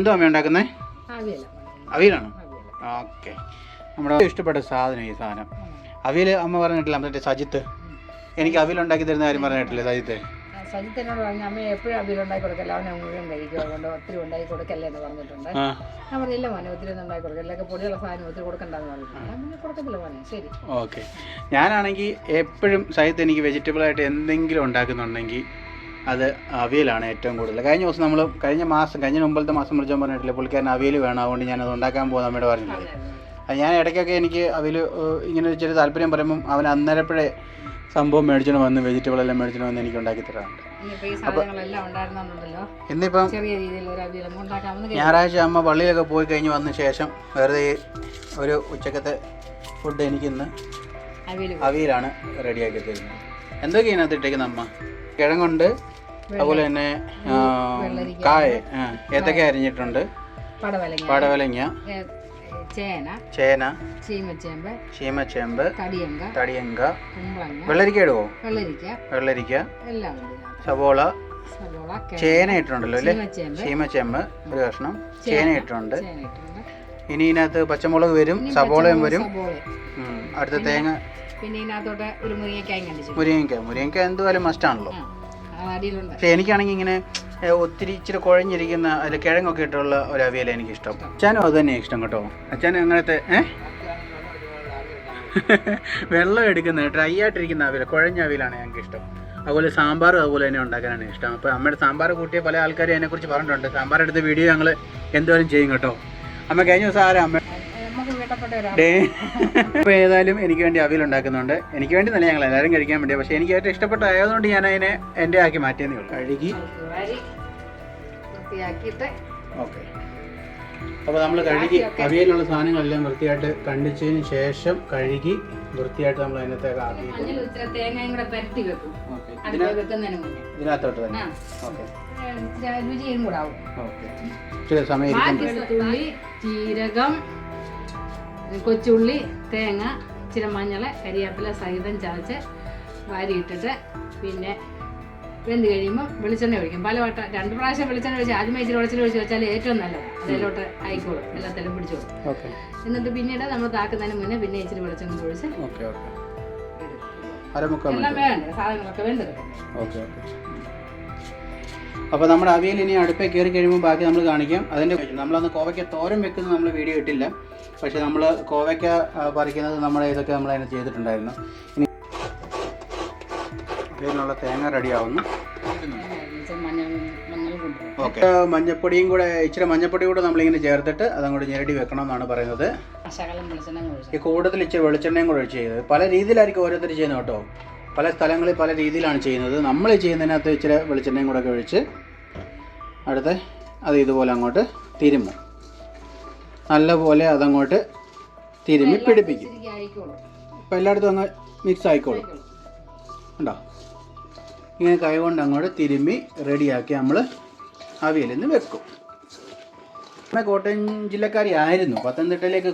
എന്തോ അമ്മ ഉണ്ടാക്കുന്നത് ആവിയല്ല അവിയലാണോ? ഓക്കെ. നമ്മുടെ ഇഷ്ടപ്പെട്ട സാധനം ഈ സാധനം. അവിയൽ അമ്മ പറഞ്ഞിട്ടില്ല മറ്റേ സജിത്ത്. എനിക്ക് അവിയൽ ഉണ്ടാക്കി തരുന്ന കാര്യം പറഞ്ഞിട്ടില്ല സജിത്ത്? സജിത്ത് എന്നോട് പറഞ്ഞു അമ്മ എപ്പോഴും അവിയൽ ഉണ്ടാക്കി കൊടുക്കല്ല? അവനെ മുഴുവൻ കഴിക്കും. അതുകൊണ്ട് ഒത്തിരി ഉണ്ടാക്കി കൊടുക്കല്ലേ എന്ന് പറഞ്ഞിട്ടുണ്ട്. ഞാൻ പറഞ്ഞില്ല മോനെ ഒത്തിരി ഒന്നും ഉണ്ടാക്കി കൊടുക്കല്ല? പൊടിയുള്ള സാധനം ഒത്തിരി കൊടുക്കണ്ടെന്ന് പറഞ്ഞിട്ടുണ്ട്. കൊടുക്കത്തില്ല മോനെ ശരി. ഓക്കെ. ഞാനാണെങ്കിൽ എപ്പോഴും സഹിത്ത് എനിക്ക് വെജിറ്റബിൾ ആയിട്ട് എന്തെങ്കിലും ഉണ്ടാക്കുന്നുണ്ടെങ്കിൽ അത് അവിയലാണ് ഏറ്റവും കൂടുതൽ. കഴിഞ്ഞ ദിവസം നമ്മൾ കഴിഞ്ഞ മാസം കഴിഞ്ഞ മുമ്പത്തെ മാസം വിളിച്ചാൽ പറഞ്ഞിട്ടില്ല പുള്ളിക്കാരൻ അവിയൽ വേണം അതുകൊണ്ട് ഞാനത് ഉണ്ടാക്കാൻ പോകുന്ന അമ്മയോട് പറഞ്ഞില്ലേ? അത് ഞാൻ ഇടയ്ക്കൊക്കെ എനിക്ക് അവിയൽ ഇങ്ങനെ ഒരു ചെറിയ താല്പര്യം പറയുമ്പം അവൻ അന്നേരപ്പോഴേ സംഭവം മേടിച്ചിട്ട് വന്ന് വെജിറ്റബിൾ എല്ലാം മേടിച്ചിട്ട് വന്ന് എനിക്ക് ഉണ്ടാക്കി തരാറുണ്ട്. ഇന്നിപ്പം. ഞായറാഴ്ച അമ്മ പള്ളിയിലൊക്കെ പോയി കഴിഞ്ഞ് വന്ന ശേഷം വെറുതെ ഒരു ഉച്ചക്കത്തെ ഫുഡ് എനിക്കിന്ന് അവിയലാണ് റെഡിയാക്കി തരുന്നത്. എന്തൊക്കെയാണ് ഇതിനകത്ത് ഇട്ടേക്കുന്നത് അമ്മ? കിഴങ്ങുണ്ട് അതുപോലെ തന്നെ കായ ഏത്തക്ക അരിഞ്ഞിട്ടുണ്ട്. പടവലങ്ങ. ചേന. ചേന. ചീമച്ചേമ്പ്. തടിയങ്ക. വെള്ളരിക്ക ഇടുവോ? വെള്ളരിക്ക. വെള്ളരിക്ക. സവോള. ചേന ഇട്ടിട്ടുണ്ടല്ലോ അല്ലേ? ചീമച്ചേമ്പ്. ചീമച്ചേമ്പ് ഒരു കഷ്ണം. ചേന. ഇട്ടിട്ടുണ്ട്. ഇനി ഇതിനകത്ത് പച്ചമുളക് വരും സവോളയും വരും. അടുത്ത തേങ്ങ പിന്നെ ഇതിനകത്തോട്ട് ഒരു മുരിങ്ങക്കായും കണ്ടിച്ചു മുരിങ്ങയ്ക്ക മുരിങ്ങയ്ക്ക എന്തായാലും മസ്റ്റാണല്ലോ ആ അത് അടിയിലുണ്ട്. പക്ഷെ എനിക്കാണെങ്കിൽ ഇങ്ങനെ ഒത്തിരി ഇച്ചിരി കുഴഞ്ഞിരിക്കുന്ന അതിൽ കിഴങ്ങൊക്കെ ഇട്ടുള്ള ഒരു അവിയല എനിക്ക് ഇഷ്ടം. അച്ഛനും അത് തന്നെ ഇഷ്ടം കേട്ടോ. അച്ഛൻ അങ്ങനത്തെ ഏ? വെള്ളം എടുക്കുന്ന ഡ്രൈ ആയിട്ടിരിക്കുന്ന അവിയൽ കുഴഞ്ഞ അവിയലാണ് ഞങ്ങൾക്ക് ഇഷ്ടം അതുപോലെ സാമ്പാറും അതുപോലെ തന്നെ ഉണ്ടാക്കാനാണ് ഇഷ്ടം. അപ്പോൾ അമ്മയുടെ സാമ്പാർ കൂട്ടിയ പല ആൾക്കാരും അതിനെക്കുറിച്ച് പറഞ്ഞിട്ടുണ്ട്. സാമ്പാർ എടുത്ത വീഡിയോ ഞങ്ങൾ എന്തോരം ചെയ്യും കേട്ടോ. അമ്മ കഴിഞ്ഞ ദിവസം ആരാ അമ്മ അപ്പോൾ ഏതായാലും എനിക്ക് വേണ്ടി അവിയൽ ഉണ്ടാക്കുന്നുണ്ട്. എനിക്ക് വേണ്ടി തന്നെ ഞങ്ങൾ എല്ലാവരും കഴിക്കാൻ വേണ്ടി പക്ഷേ എനിക്ക് ഏറ്റവും ഇഷ്ടപ്പെട്ട ആയതുകൊണ്ട് ഞാൻ അതിനെ എന്റെ ആക്കി മാറ്റിയെന്നേ ഉള്ളൂ. കഴുകി. ഓക്കെ. അപ്പോൾ നമ്മൾ കഴുകി അവിയലുള്ള സാധനങ്ങളെല്ലാം വൃത്തിയായിട്ട് കണ്ടിച്ചതിന് ശേഷം കഴുകി വൃത്തിയായിട്ട് നമ്മൾ അതിനകത്ത് ആക്കി ഇതിനകത്തോട്ട് തന്നെ. ഓക്കെ. രുചിയും ഓക്കെ. സമയം ജീരകം കൊച്ചുള്ളി തേങ്ങ ഇച്ചിരി മഞ്ഞൾ കരിയാപ്പില സഹിതം ചതച്ച് വാരിയിട്ടിട്ട് പിന്നെ വെന്ത് കഴിയുമ്പോൾ വെളിച്ചെണ്ണ ഒഴിക്കും. പലവട്ടം രണ്ട് പ്രാവശ്യം വെളിച്ചെണ്ണ ഒഴിച്ച് ആദ്യമേ ഇച്ചിരി വെളിച്ചെണ്ണ ഒഴിച്ച് വെച്ചാൽ ഏറ്റവും നല്ലത്. അതിലോട്ട് ആയിക്കോളും. എല്ലാത്തിലും പിടിച്ചോളും എന്നിട്ട് പിന്നീട് നമ്മൾ താക്കുന്നതിന് മുന്നേ പിന്നെ ഇച്ചിരി വെളിച്ചെണ്ണ ഒഴിച്ച് അപ്പൊ എല്ലാം വേണ്ടേ. സാധനങ്ങളൊക്കെ ഓക്കെ ഓക്കെ. അപ്പോൾ നമ്മുടെ അവിയൽ ഇനി അടുപ്പേ കയറി കഴിയുമ്പോൾ ബാക്കി നമ്മൾ കാണിക്കാം. അതിന്റെ നമ്മളന്ന് കോവയ്ക്ക് തോരം വെക്കുന്നത് നമ്മൾ വീഡിയോ ഇട്ടില്ല. പക്ഷേ നമ്മൾ കോവയ്ക്ക പറിക്കുന്നത് നമ്മൾ ഇതൊക്കെ നമ്മൾ അതിന് ചെയ്തിട്ടുണ്ടായിരുന്നു. ഇനി ഇതിനുള്ള തേങ്ങ റെഡിയാവുന്നു. ഓക്കെ. മഞ്ഞപ്പൊടിയും കൂടെ ഇച്ചിരി മഞ്ഞപ്പൊടി കൂടെ നമ്മളിങ്ങനെ ചേർത്തിട്ട് അതങ്ങോട്ട് ഞെരടി വെക്കണം എന്നാണ് പറയുന്നത്. ഈ കൂടുതൽ ഇച്ചിരി വെളിച്ചെണ്ണയും കൂടെ ഒഴിച്ച് ചെയ്തത് പല രീതിയിലായിരിക്കും ഓരോരുത്തർ ചെയ്യുന്നത് കേട്ടോ. പല സ്ഥലങ്ങളിൽ പല രീതിയിലാണ് ചെയ്യുന്നത്. നമ്മൾ ചെയ്യുന്നതിനകത്ത് ഇച്ചിരി വെളിച്ചെണ്ണയും കൂടെ ഒക്കെ ഒഴിച്ച് അടുത്ത് അത് ഇതുപോലെ അങ്ങോട്ട് തിരുമ്മും നല്ലപോലെ അതങ്ങോട്ട് തിരുമ്മി പിടിപ്പിക്കും. അപ്പം അപ്പോൾ എല്ലായിടത്തും അങ്ങ് മിക്സ് ആയിക്കോളും. ഉണ്ടോ ഇങ്ങനെ കൈകൊണ്ട് അങ്ങോട്ട് തിരുമ്മി റെഡിയാക്കി നമ്മൾ അവിയൽ നിന്ന് വെക്കും. അമ്മ കോട്ടയം ജില്ലക്കാരി ആയിരുന്നു. പത്തനംതിട്ടയിലേക്ക്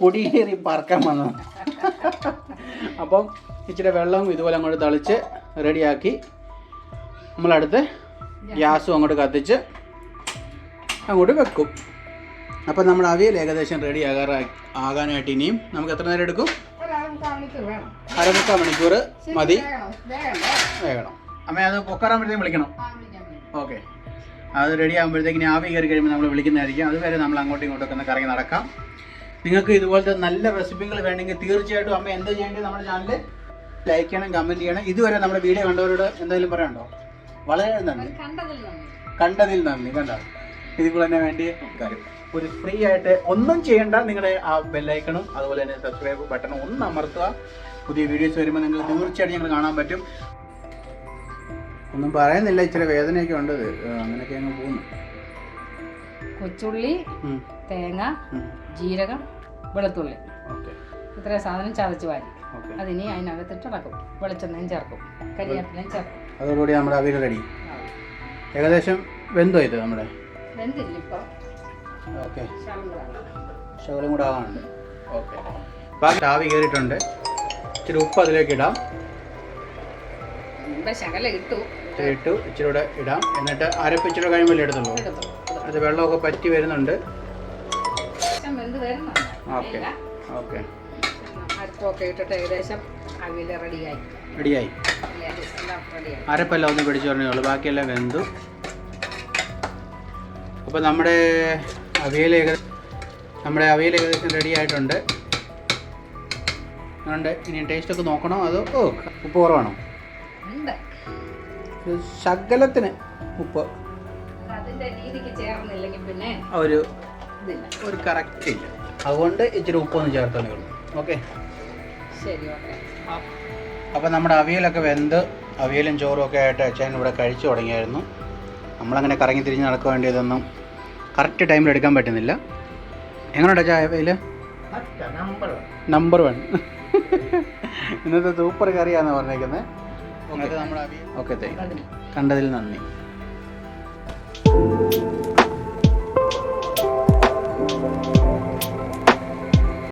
കുടിയേറി പറക്കാൻ വന്നത്. അപ്പം ഇച്ചിരി വെള്ളം ഇതുപോലെ അങ്ങോട്ട് തളിച്ച് റെഡിയാക്കി നമ്മളടുത്ത് ഗ്യാസും അങ്ങോട്ട് കത്തിച്ച് അങ്ങോട്ട് വെക്കും. അപ്പം നമ്മൾ അവിയൽ ഏകദേശം റെഡി ആകാറ ആകാനായിട്ട് ഇനിയും നമുക്ക് എത്ര നേരം എടുക്കും? അരമുക്കാൽ മണിക്കൂർ മതി. വേണം അമ്മ അത് പൊക്കാറാകുമ്പോഴത്തേക്കും വിളിക്കണം. ഓക്കെ. അത് റെഡി ആകുമ്പോഴത്തേക്കിനി ആവി കയറി കഴിയുമ്പോൾ നമ്മൾ വിളിക്കുന്നതായിരിക്കും. അതുവരെ നമ്മൾ അങ്ങോട്ടും ഇങ്ങോട്ടൊക്കെ ഒന്ന് കറങ്ങി നടക്കാം. നിങ്ങൾക്ക് ഇതുപോലത്തെ നല്ല റെസിപ്പികൾ വേണമെങ്കിൽ തീർച്ചയായിട്ടും അമ്മ എന്താ ചെയ്യേണ്ടത് നമ്മുടെ ചാനൽ ലൈക്ക് ചെയ്യണം കമന്റ് ചെയ്യണം. ഇതുവരെ നമ്മുടെ വീഡിയോ കണ്ടവരോട് എന്തെങ്കിലും പറയാനുണ്ടോ? വളരെ നന്ദി. കണ്ടതിൽ നന്ദി. കണ്ടതിൽ നന്ദി കണ്ടോ? ഇതിൽ തന്നെ വേണ്ടി കാര്യം. ഒരു ഫ്രീ ആയിട്ട് ഒന്നും ചെയ്യേണ്ട. നിങ്ങളുടെ ആ ബെല്ലൈക്കണും അതുപോലെ തന്നെ സബ്സ്ക്രൈബ് ബട്ടണും ഒന്ന് അമർത്തുക. പുതിയ വീഡിയോസ് വരുമ്പോൾ നിങ്ങൾ തീർച്ചയായിട്ടും ഞങ്ങൾ കാണാൻ പറ്റും. ഒന്നും പറയുന്നില്ല ഇച്ചിരി വേദനയൊക്കെ ഉണ്ട്. അങ്ങനെയൊക്കെ അങ്ങ് പോകുന്നു. കൊച്ചുള്ളി. തേങ്ങ. ജീരകം വെളുത്തുള്ളി. ഇത്ര സാധനം ചതച്ച് വാരി. അതിനി അതിനകത്തിട്ട് ഇളക്കും. വെളിച്ചെണ്ണയും ചേർക്കും. കരിയാപ്പിലയും ചേർക്കും. അതോടുകൂടി നമ്മുടെ അവിയൽ റെഡി ഏകദേശം വെന്തോ ഇത് നമ്മുടെ? വെന്തില്ല ഇപ്പോൾ ഓക്കെ ശകലം കൂടെ ആവാനുണ്ട്. ഓക്കെ. ബാക്കി ആവി കയറിയിട്ടുണ്ട്. ഇച്ചിരി ഉപ്പ് അതിലേക്ക് ഇടാം. ശകലം ഇട്ടു. ഇച്ചിരി ഇട്ടു ഇച്ചിരി കൂടെ ഇടാം. എന്നിട്ട് അരപ്പിച്ചിട്ട് കഴിയുമ്പോൾ എടുത്തുള്ളൂ എടുത്തു അത് വെള്ളമൊക്കെ പറ്റി വരുന്നുണ്ട്. ഓക്കെ. ഓക്കെ. അടുപ്പൊക്കെ ഇട്ടിട്ട് ഏകദേശം അവിയൽ റെഡിയായി. റെഡിയായി. എല്ലാം റെഡിയായി. അരപ്പെല്ലാം ഒന്ന് പിടിച്ചു ഉള്ളൂ. ബാക്കിയെല്ലാം വെന്തു. അപ്പോൾ നമ്മുടെ അവിയൽ ഏകദേശം നമ്മുടെ അവിയൽ ഏകദേശം റെഡി ആയിട്ടുണ്ട്. അതുകൊണ്ട് ഇനി ടേസ്റ്റ് ഒക്കെ നോക്കണോ? അതോ ഓ ഉപ്പ് കുറവാണോ? ശകലത്തിന് ഉപ്പ്. ഒരു ഒരു കറക്റ്റ് ഇല്ല. അതുകൊണ്ട് ഇച്ചിരി ഉപ്പൊന്ന് ചേർത്തേ ഉള്ളൂ. ഓക്കെ ശരി ഓക്കെ അപ്പോൾ നമ്മുടെ അവിയലൊക്കെ വെന്ത് അവിയലും ചോറും ഒക്കെ ആയിട്ട് അച്ഛൻ ഇവിടെ കഴിച്ചു തുടങ്ങിയായിരുന്നു. നമ്മളങ്ങനെ കറങ്ങി തിരിഞ്ഞ് നടക്കാൻ വേണ്ടിയതൊന്നും കറക്റ്റ് ടൈമിൽ എടുക്കാൻ പറ്റുന്നില്ല. എങ്ങനെയുണ്ട് ചായയിൽ നമ്പർ വൺ ഇന്നത്തെ സൂപ്പർ കറിയാന്ന് പറഞ്ഞേക്കുന്നത് ഓക്കെ താങ്ക് യു. കണ്ടതിൽ നന്ദി.